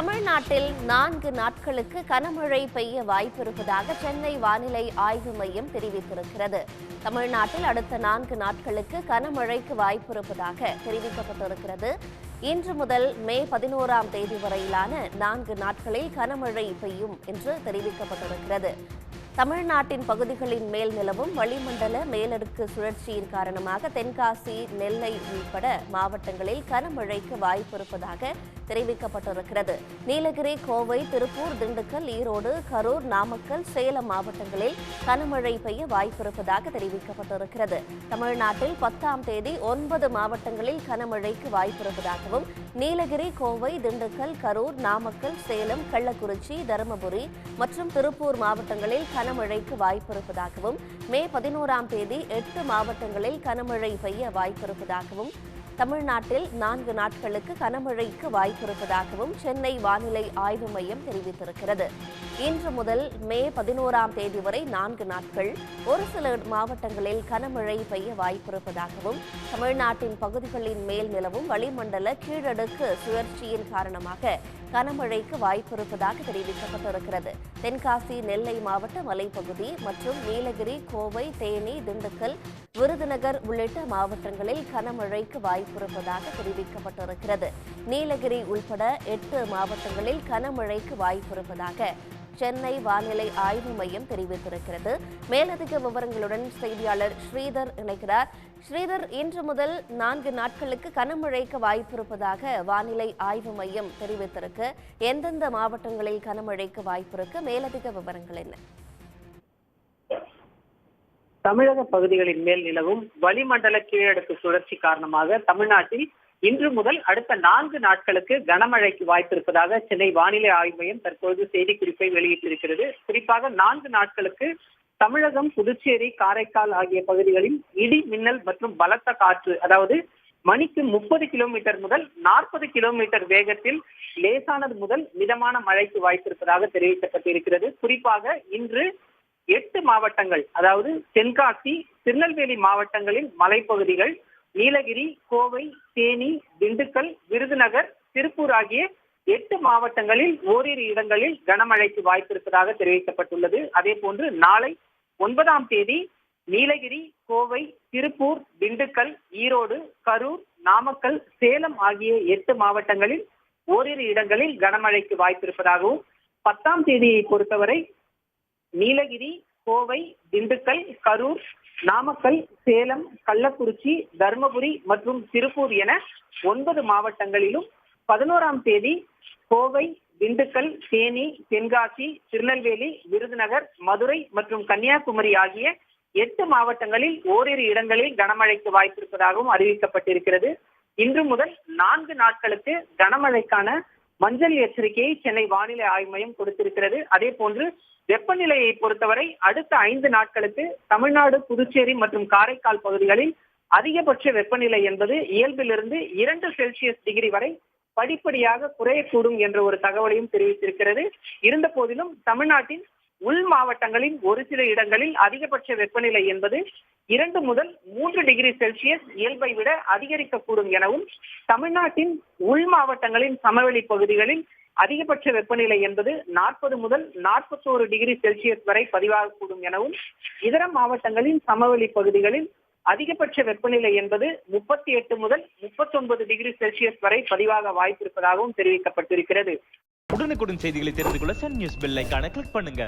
தமிழ்நாட்டில் நான்கு நாட்களுக்கு கனமழை பெய்ய வாய்ப்பிருப்பதாக சென்னை வானிலை ஆய்வு மையம் தெரிவித்திருக்கிறது. தமிழ்நாட்டில் அடுத்த நான்கு நாட்களுக்கு கனமழைக்கு வாய்ப்பிருப்பதாக தெரிவிக்கப்பட்டிருக்கிறது. இன்று முதல் மே பதினோராம் தேதி வரையிலான நான்கு நாட்களில் கனமழை பெய்யும் என்று தெரிவிக்கப்பட்டிருக்கிறது. தமிழ்நாட்டின் பகுதிகளின் மேல் நிலவும் வளிமண்டல மேலடுக்கு சுழற்சியின் காரணமாக தென்காசி நெல்லை உள்பட மாவட்டங்களில் கனமழைக்கு வாய்ப்பிருப்பதாக தெரிவிக்கப்பட்டிருக்கிறது. நீலகிரி கோவை திருப்பூர் திண்டுக்கல் ஈரோடு கரூர் நாமக்கல் சேலம் மாவட்டங்களில் கனமழை பெய்ய வாய்ப்பிருப்பதாக தெரிவிக்கப்பட்டிருக்கிறது. தமிழ்நாட்டில் பத்தாம் தேதி ஒன்பது மாவட்டங்களில் கனமழைக்கு வாய்ப்பிருப்பதாகவும் நீலகிரி கோவை திண்டுக்கல் கரூர் நாமக்கல் சேலம் கள்ளக்குறிச்சி தருமபுரி மற்றும் திருப்பூர் மாவட்டங்களில் கனமழைக்கு வாய்ப்பிருப்பதாகவும் மே பதினோராம் தேதி எட்டு மாவட்டங்களில் கனமழை பெய்ய வாய்ப்பிருப்பதாகவும் தமிழ்நாட்டில் நான்கு நாட்களுக்கு கனமழைக்கு வாய்ப்பிருப்பதாகவும் சென்னை வானிலை ஆய்வு மையம் தெரிவித்திருக்கிறது. இன்று முதல் மே பதினோராம் தேதி வரை நான்கு நாட்கள் ஒரு சில மாவட்டங்களில் கனமழை பெய்ய வாய்ப்பிருப்பதாகவும் தமிழ்நாட்டின் பகுதிகளின் மேல் நிலவும் வளிமண்டல கீழடுக்கு சுழற்சியின் காரணமாக கனமழைக்கு வாய்ப்பிருப்பதாக தெரிவிக்கப்பட்டிருக்கிறது. தென்காசி நெல்லை மாவட்ட மலைப்பகுதி மற்றும் நீலகிரி கோவை தேனி திண்டுக்கல் விருதுநகர் உள்ளிட்ட மாவட்டங்களில் கனமழைக்கு வாய்ப்பிருப்பதாக தெரிவிக்கப்பட்டிருக்கிறது. நீலகிரி உள்பட எட்டு மாவட்டங்களில் கனமழைக்கு வாய்ப்பிருப்பதாக சென்னை வானிலை ஆய்வு மையம் தெரிவித்திருக்கிறது. மேலதிக விவரங்களுடன் செய்தியாளர் ஸ்ரீதர் இணைக்கிறார் ஸ்ரீதர் இன்று முதல் நான்கு நாட்களுக்கு கனமழைக்கு வாய்ப்பிருப்பதாக வானிலை ஆய்வு மையம் தெரிவித்திருக்கு. எந்தெந்த மாவட்டங்களில் கனமழைக்கு வாய்ப்பிருக்கு? மேலதிக விவரங்கள் என்ன? தமிழக பகுதிகளின் மேல் நிலவும் வளிமண்டல கீழடுக்கு சுழற்சி காரணமாக தமிழ்நாட்டில் இன்று முதல் அடுத்த நான்கு நாட்களுக்கு கனமழைக்கு வாய்ப்பிருப்பதாக சென்னை வானிலை ஆய்வு மையம் தற்போது செய்திக்குறிப்பை வெளியிட்டிருக்கிறது. குறிப்பாக நான்கு நாட்களுக்கு தமிழகம் புதுச்சேரி காரைக்கால் ஆகிய பகுதிகளில் இடி மின்னல் மற்றும் பலத்த காற்று அதாவது மணிக்கு முப்பது கிலோமீட்டர் முதல் நாற்பது கிலோமீட்டர் வேகத்தில் லேசானது முதல் மிதமான மழைக்கு வாய்ப்பிருப்பதாக தெரிவிக்கப்பட்டிருக்கிறது. குறிப்பாக இன்று எட்டு மாவட்டங்கள் அதாவது தென்காசி திருநெல்வேலி மாவட்டங்களின் மலைப்பகுதிகள் நீலகிரி கோவை தேனி திண்டுக்கல் விருதுநகர் திருப்பூர் ஆகிய எட்டு மாவட்டங்களில் ஓரிரு இடங்களில் கனமழைக்கு வாய்ப்பிருப்பதாக தெரிவிக்கப்பட்டுள்ளது. அதே போன்று நாளை ஒன்பதாம் தேதி நீலகிரி கோவை திருப்பூர் திண்டுக்கல் ஈரோடு கரூர் நாமக்கல் சேலம் ஆகிய எட்டு மாவட்டங்களில் ஓரிரு இடங்களில் கனமழைக்கு வாய்ப்பிருப்பதாகவும் பத்தாம் தேதியை பொறுத்தவரை நீலகிரி கோவை திண்டுக்கல் கரூர் நாமக்கல் சேலம் கள்ளக்குறிச்சி தருமபுரி மற்றும் திருப்பூர் என ஒன்பது மாவட்டங்களிலும் பதினோராம் தேதி கோவை திண்டுக்கல் தேனி தென்காசி திருநெல்வேலி விருதுநகர் மதுரை மற்றும் கன்னியாகுமரி ஆகிய எட்டு மாவட்டங்களில் ஓரிரு இடங்களில் கனமழைக்கு வாய்ப்பிருப்பதாகவும் அறிவிக்கப்பட்டிருக்கிறது. இன்று முதல் நான்கு நாட்களுக்கு கனமழைக்கான மஞ்சள் எச்சரிக்கையை சென்னை வானிலை ஆய்வு மையம் கொடுத்திருக்கிறது. அதே போன்று வெப்பநிலையை பொறுத்தவரை அடுத்த ஐந்து நாட்களுக்கு தமிழ்நாடு புதுச்சேரி மற்றும் காரைக்கால் பகுதிகளில் அதிகபட்ச வெப்பநிலை என்பது இயல்பிலிருந்து இரண்டு செல்சியஸ் டிகிரி வரை படிப்படியாக குறையக்கூடும் என்ற ஒரு தகவலையும் தெரிவித்திருக்கிறது. இருந்த போதிலும் தமிழ்நாட்டின் உள் மாவட்டங்களின் ஒரு சில இடங்களில் அதிகபட்ச வெப்பநிலை என்பது இரண்டு முதல் மூன்று டிகிரி செல்சியஸ் இயல்பை விட அதிகரிக்கக்கூடும் எனவும் தமிழ்நாட்டின் உள் மாவட்டங்களின் சமவெளி பகுதிகளில் அதிகபட்ச வெப்பநிலை என்பது நாற்பது முதல் நாற்பத்தோரு டிகிரி செல்சியஸ் வரை பதிவாகக்கூடும் எனவும் இதர மாவட்டங்களின் சமவெளி பகுதிகளில் அதிகபட்ச வெப்பநிலை என்பது முப்பத்தி எட்டு முதல் முப்பத்தொன்பது டிகிரி செல்சியஸ் வரை பதிவாக வாய்ப்பிருப்பதாகவும் தெரிவிக்கப்பட்டிருக்கிறது. உடனுக்குடன் செய்திகளை தெரிந்து கொள்ள சன் நியூஸ் பெல் கிளிக் பண்ணுங்க.